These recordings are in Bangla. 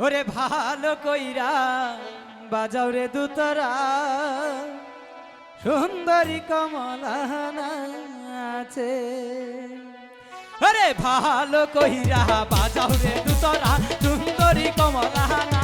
ওরে ভালো কইরা বাজাও রে দুতরা। সুন্দরী কমলানা আছে। ওরে ভালো কইরা বাজাও রে দুতরা, সুন্দরী কমলানা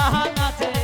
জাহান আছে।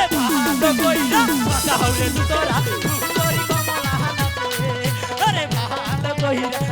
রে ভালো কইরা। পাতা